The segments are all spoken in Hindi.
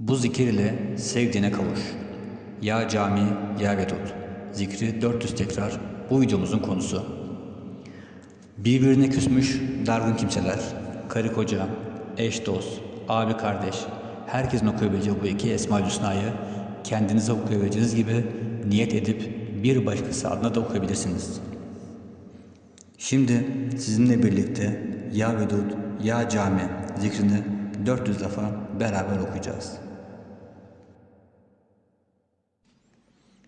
Bu zikir ile sevdiğine kavuş. Ya cami, ya vedud. Zikri 400 tekrar bu videomuzun konusu. Birbirine küsmüş dargın kimseler, karı koca, eş dost, abi kardeş, herkesin okuyabileceği bu iki Esma-ül Hüsna'yı kendinize okuyabileceğiniz gibi niyet edip bir başkası adına da okuyabilirsiniz. Şimdi sizinle birlikte Ya Vedud, Ya Cami zikrini 400 defa beraber okuyacağız.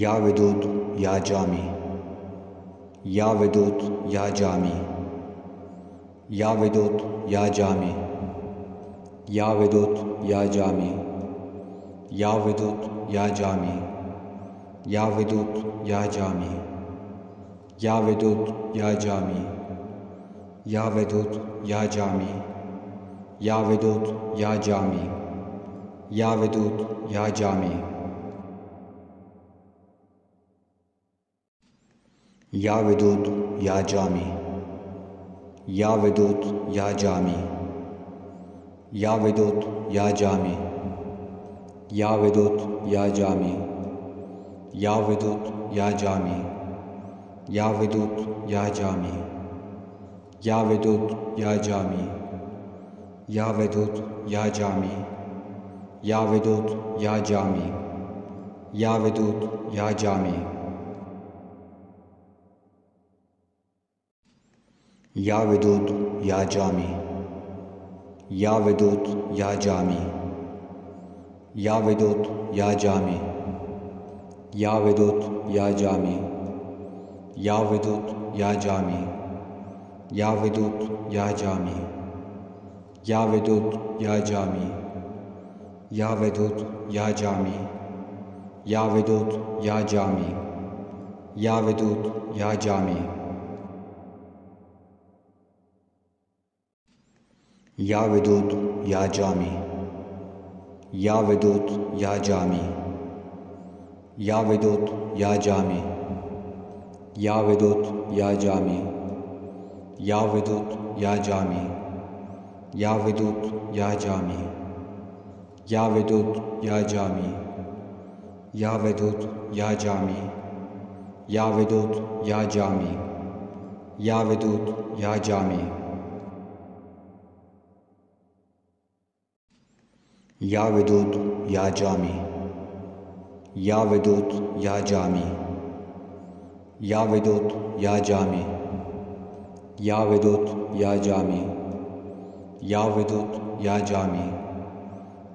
या विद्युत या जामी या विद्युत या जामी या विद्युत या जामी या विद्युत या जामी या विद्युत या जामी या विद्युत या जामी या विद्युत या जामी या विद्युत या जामी या विद्युत या जामी या विद्युत या जामी या विदुत या जामी या विदुत या जामी या विदुत या जामी या विदुत या जामी या विदुत या जामी या विदुत या जामी या विदुत या जामी या विदुत या जामी या विदुत या जामी या विदुत या Jami Ya Vedud, Ya Cami Ya Vedud, Ya Cami Ya Vedud, Ya Cami Ya Vedud, Ya Cami Ya Vedud, Ya Cami Ya Vedud, Ya Cami Ya Vedud, Ya Cami Ya Vedud, Ya Cami Ya Vedud, Ya Cami Ya Vedud, Ya Cami या विद्युत या जामी या विद्युत या जामी या विद्युत या जामी या विद्युत या जामी या विद्युत या जामी या विद्युत या जामी या विद्युत या जामी या विद्युत या जामी या विद्युत या जामी या विद्युत या जामी या विदुत या जामी या विदुत या जामी या विदुत या जामी या विदुत या जामी या विदुत या जामी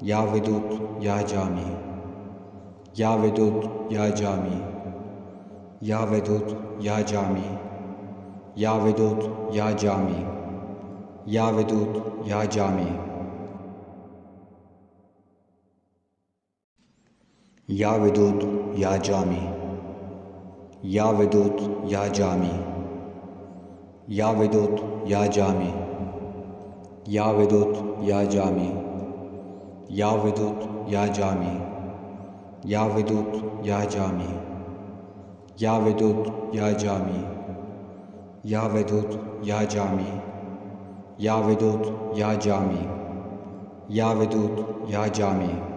या विदुत या जामी या विदुत या जामी या विदुत या जामी या विदुत या जामी या विदुत या जामी या विदुत या जामी या विदुत या जामी या विदुत या जामी या विदुत या जामी या विदुत या जामी या विदुत या जामी या विदुत या जामी या विदुत या जामी या विदुत या जामी या विदुत या Jami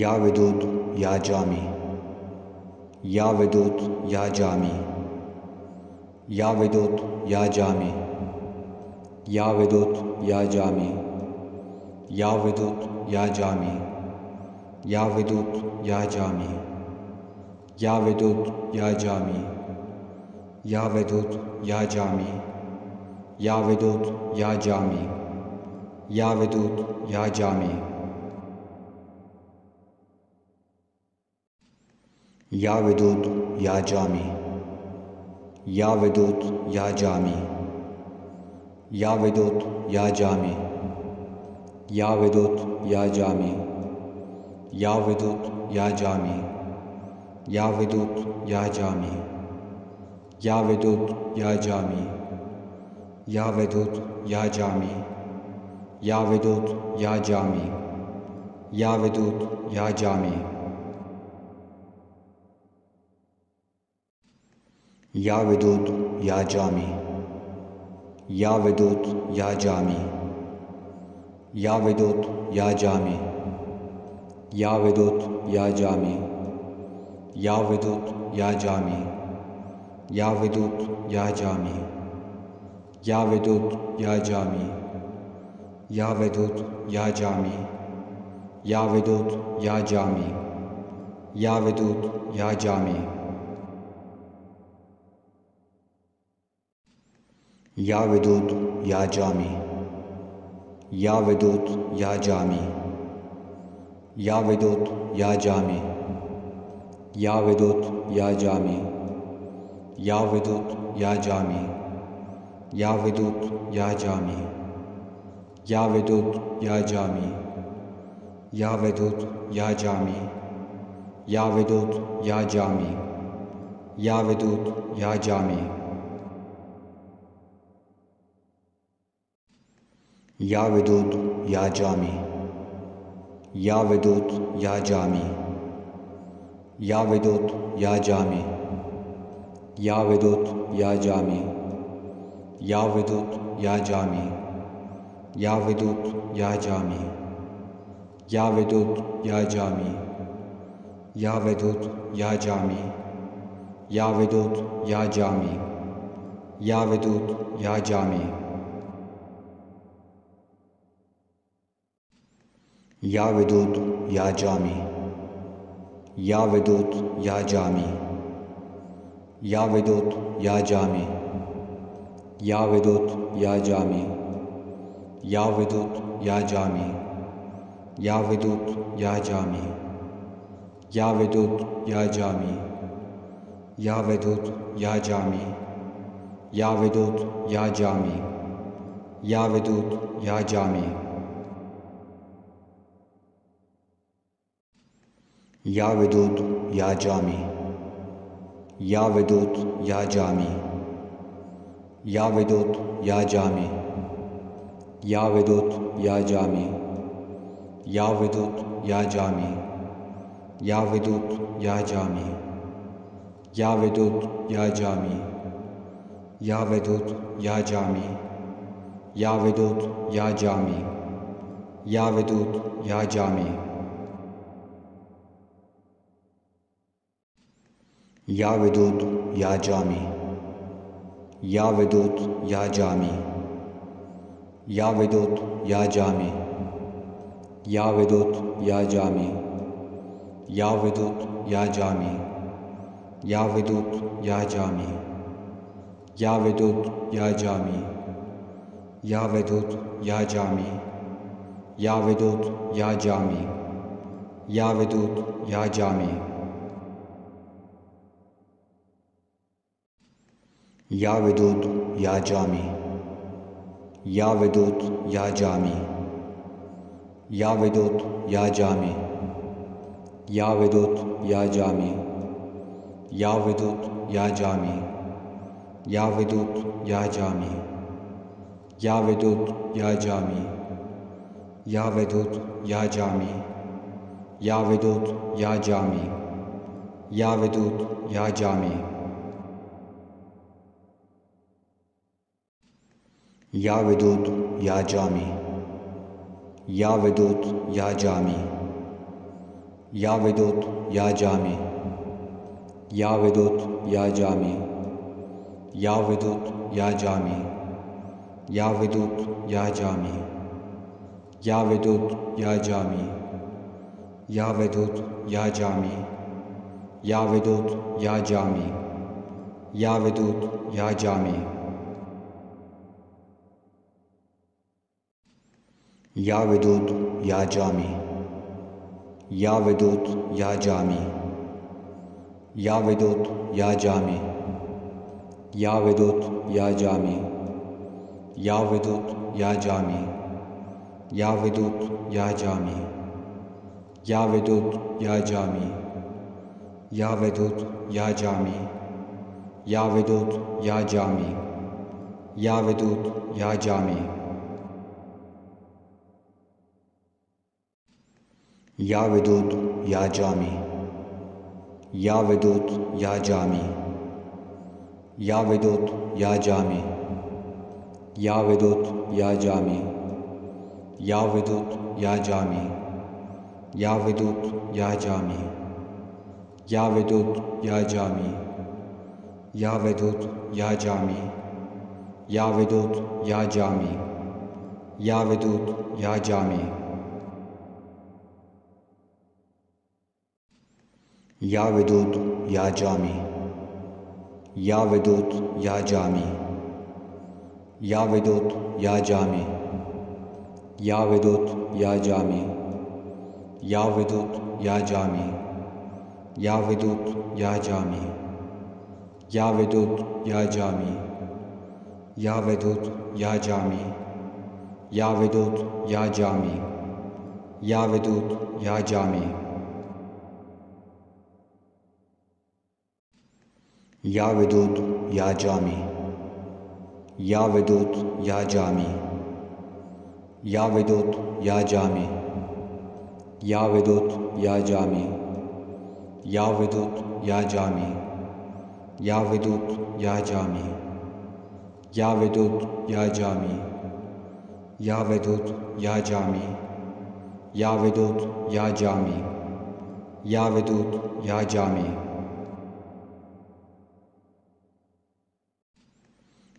Ya Vedud, Ya Cami Ya Vedud, Ya Cami या विदुत या जामी या विदुत या जामी या विदुत या जामी या विदुत या जामी या विदुत या जामी या विदुत या जामी या विदुत या जामी या विदुत या जामी या विदुत या जामी या विदुत या जामी या विदुत या जामी या विदुत या जामी या विदुत या जामी या विदुत या जामी या विदुत या जामी या विदुत या जामी या विदुत या जामी या विदुत या जामी या विदुत या जामी या विदुत या जामी या विदुत या जामी या विदुत या जामी या विदुत या जामी या विदुत या जामी या विदुत या जामी या विदुत या जामी या विदुत या जामी या विदुत या जामी या विदुत या जामी या विदुत या जामी या विदुत या जामी या विदुत या जामी या विदुत या जामी या विदुत या जामी या विदुत या जामी या विदुत या जामी या विदुत या जामी या विदुत या जामी या विदुत या जामी या विदुत या जामी या विदुत या जामी या विदुत या जामी या विदुत या जामी या विदुत या जामी या विदुत या जामी या विदुत या जामी या विदुत या जामी या विदुत या जामी या विदुत या जामी या विदुत या जामी या विदुत या जामी या विदुत या जामी या विदुत या जामी या विदुत या जामी या विदुत या जामी या विदुत या जामी या विदुत या जामी या विदुत या जामी या विदुत या जामी या विदुत या जामी या विदुत या जामी या विदुत या जामी या विदुत या जामी या विदुत या जामी या विदुत या जामी या विदुत या जामी या विदुत या जामी या विदुत या जामी या विदुत या जामी या विदुत या जामी या विदुत या जामी या विदुत या जामी या विदुत या जामी या विदुत या जामी या विदुत या जामी या विदुत या जामी या विदुत या जामी या विदुत या जामी या विदुत या जामी या विदुत या जामी या विदुत या जामी या विदुत या जामी या विदुत या जामी या विदुत या जामी या विदुत या जामी या विदुत या जामी या विदुत या जामी या विदुत या जामी या विदुत या जामी या विदुत या जामी या विदुत या जामी या विदुत या जामी या विदुत या जामी या विदुत या जामी या विदुत या जामी या विदुत या जामी या विदुत या जामी या विदुत या जामी या विदुत या जामी या विदुत या जामी या विदुत या जामी या विदुत या जामी या विदुत या जामी या विदुत या जामी या विदुत या जामी या विदुत या जामी या विदुत या जामी या विदुत या जामी या विदुत या जामी या विदुत या जामी या विदुत या जामी या विदुत या जामी या विदुत या जामी या विदुत या जामी या विदुत या जामी या विदुत या जामी या विदुत या जामी या विदुत या जामी या विदुत या जामी या विदुत या जामी या विदुत या जामी या विदुत या जामी या विदुत या जामी या विदुत या जामी या विदुत या जामी या विदुत या जामी या विदुत या जामी या विदुत या जामी या विदुत या जामी या विदुत या जामी या विदुत या जामी या विदुत या जामी या विदुत या जामी या विदुत या जामी या विदुत या जामी या विदुत या जामी या विदुत या जामी या विदुत या जामी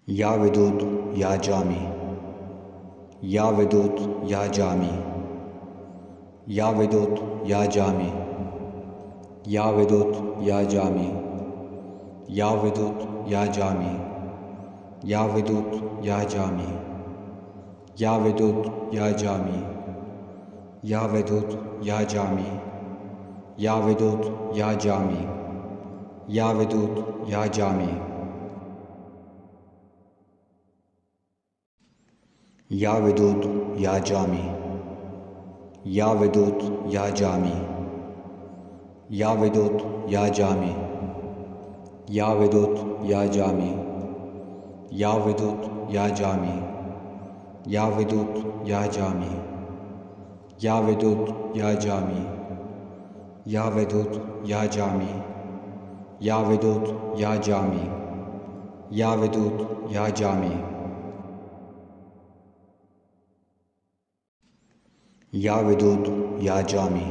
या विदुत या जामी या विदुत या जामी या विदुत या जामी या विदुत या जामी या विदुत या जामी या विदुत या जामी या विदुत या जामी या विदुत या जामी या विदुत या जामी या विदुत या जामी या विदुत या जामी या विदुत या जामी या विदुत या जामी या विदुत या जामी या विदुत या जामी या विदुत या जामी या विदुत या जामी या विदुत या जामी या विदुत या जामी या विदुत या जामी या विदुत या जामी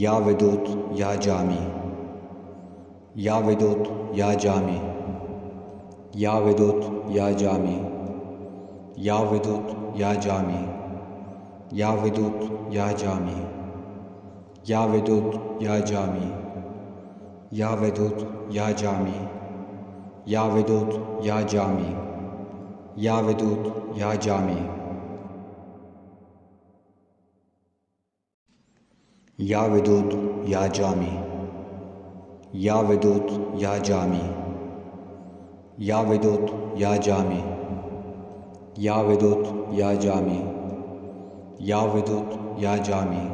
या विदुत या जामी या विदुत या जामी या विदुत या जामी या विदुत या जामी या विदुत या जामी या विदुत या जामी या विदुत या जामी या विदुत या जामी या विदुत या जामी या विदुत या जामी या विदुत या जामी या विदुत या जामी या विदुत या जामी या विदुत या जामी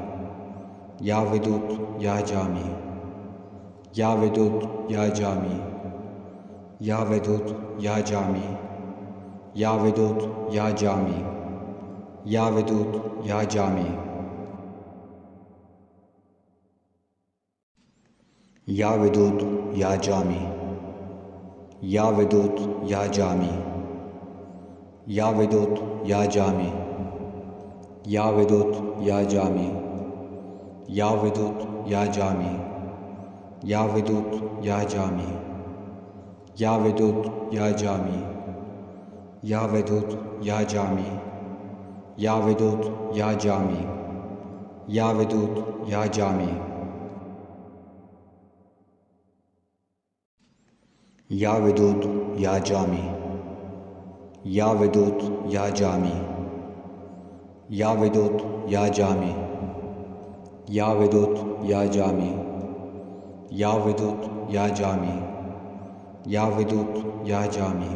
या विदुत या जामी या विदुत या जामी या विदुत या जामी या विदुत या जामी या विदुत या जामी या विदुत या जामी या विदुत या जामी या विदुत या जामी या विदुत या जामी या विदुत या जामी या विदुत या जामी या वेदुत या जामी या वेदुत या जामी या वेदुत या जामी या वेदुत या जामी या वेदुत या जामी या वेदुत या जामी या वेदुत या जामी या वेदुत या जामी या वेदुत या जामी या वेदुत या जामी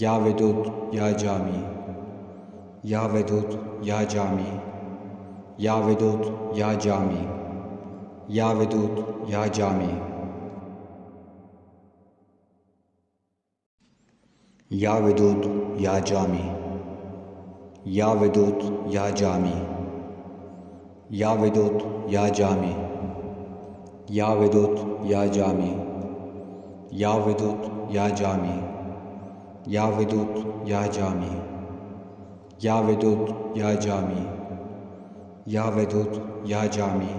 या वेदुत या जामी या वेदुत या जामी या वेदुत या जामी या वेदुत या जामी या विदुत या जामी या विदुत या जामी या विदुत या जामी या विदुत या जामी या विदुत या जामी या विदुत या जामी या विदुत या जामी या विदुत या जामी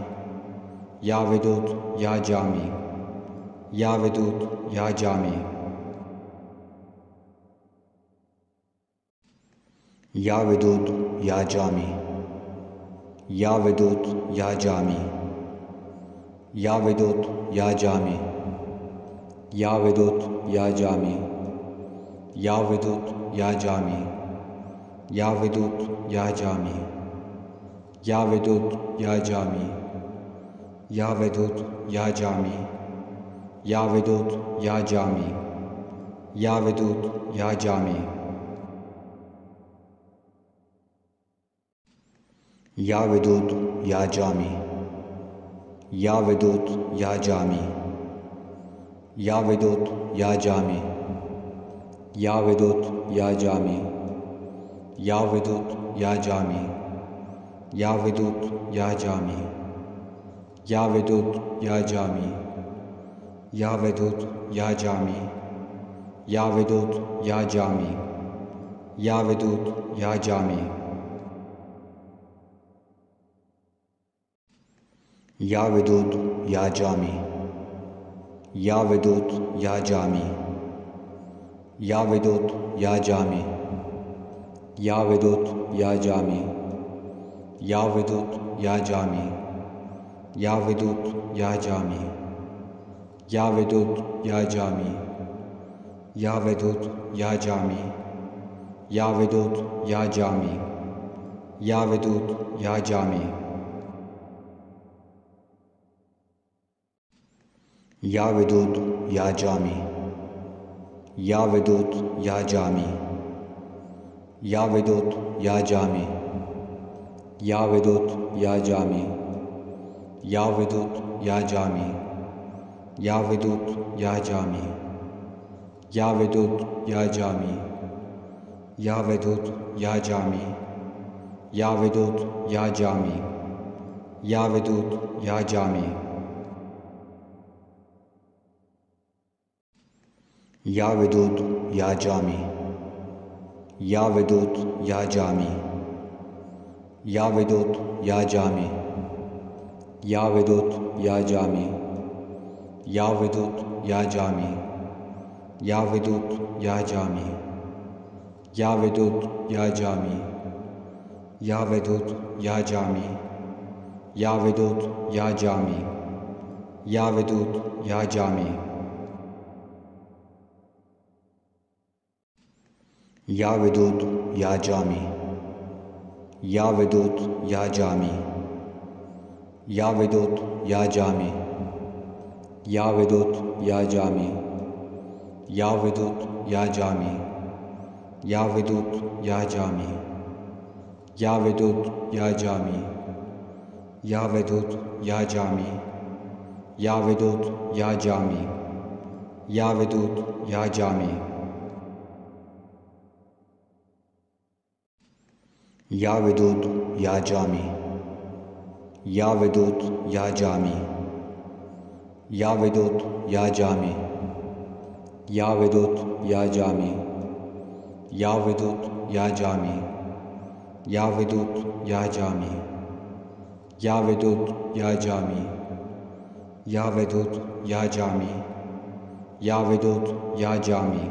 या विदुत या जामी या विदुत या जामी या विदुत या जामी या विदुत या जामी या विदुत या जामी या विदुत या जामी या विदुत या जामी या विदुत या जामी या विदुत या जामी या विदुत या जामी या विदुत या जामी या विदुत या जामी या विदुत या जामी या विदुत या जामी या विदुत या जामी या विदुत या जामी या विदुत या जामी या विदुत या जामी या विदुत या जामी या विदुत या जामी या विदुत या जामी या विदुत या जामी या विदुत या जामी या विदुत या जामी या विदुत या जामी या विदुत या जामी या विदुत या जामी या विदुत या जामी या विदुत या जामी या विदुत या जामी या विदुत या जामी या विदुत या जामी या विदुत या जामी या विदुत या जामी या विदुत या जामी या विदुत या जामी या विदुत या जामी या विदुत या जामी या विदुत या जामी या विदुत या जामी या विदुत या जामी या विदुत या जामी या विदुत या जामी या विदुत या जामी या विदुत या जामी या विदुत या जामी या विदुत या जामी या विदुत या जामी या विदुत या जामी या विदुत या जामी या विदुत या जामी या विदुत या जामी या विदुत या जामी या विदुत या जामी या विदुत या जामी या विदुत या जामी या विदुत या जामी या विदुत या जामी या विदुत या जामी या विदुत या जामी या विदुत या जामी या विदुत या जामी या विदुत या जामी या विदुत या जामी या विदुत या जामी या विदुत या जामी या विदुत या जामी या विदुत या जामी या विदुत या जामी या विदुत या जामी या विदुत या जामी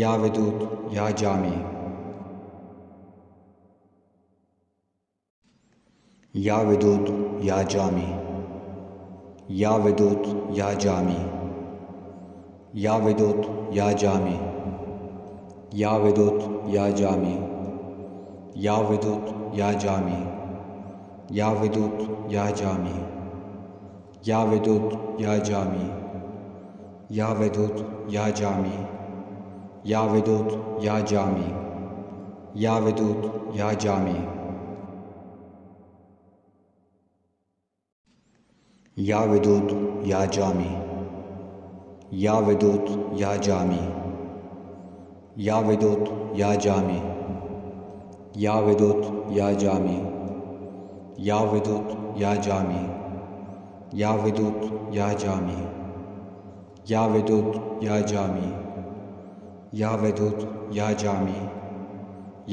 या विदुत या जामी या विदुत या जामी या विदुत या जामी या विदुत या जामी या विदुत या जामी या विदुत या जामी या विदुत या जामी या विदुत या जामी या विदुत या जामी या विदुत या जामी या विदुत या जामी या विदुत या जामी या विदुत या जामी या विदुत या जामी या विदुत या जामी या विदुत या जामी या विदुत या जामी या विदुत या जामी या विदुत या जामी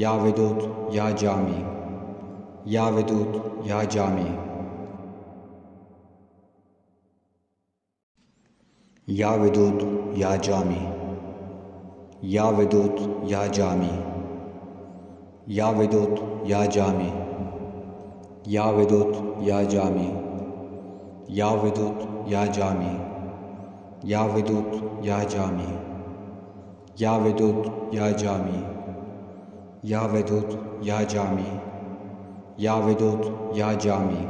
या विदुत या जामी या विदुत या जामी या विदुत या जामी या विदुत या जामी या विदुत या जामी या विदुत या जामी या विदुत या जामी या विदुत या जामी या विदुत या जामी या विदुत या जामी या विदुत या जामी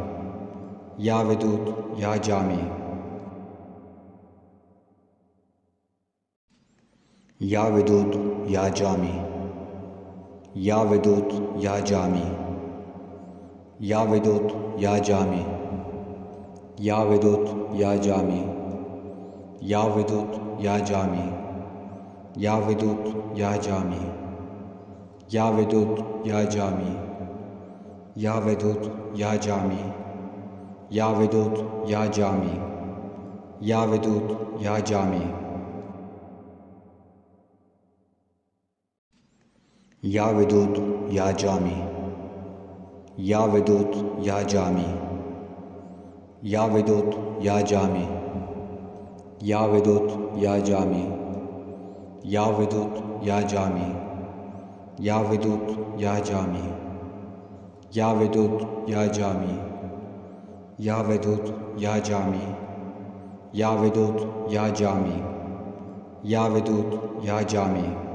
या विदुत या जामी या विदुत या जामी या विदुत या जामी या विदुत या जामी या विदुत या जामी या विदुत या जामी या विदुत या जामी या विदुत या जामी या विदुत या जामी या विदुत या जामी या विदुत या जामी या विदुत या जामी या विदुत या जामी या विदुत या जामी या विदुत या जामी या विदुत या जामी या विदुत या जामी या विदुत या जामी या विदुत या जामी या विदुत या जामी या विदुत या जामी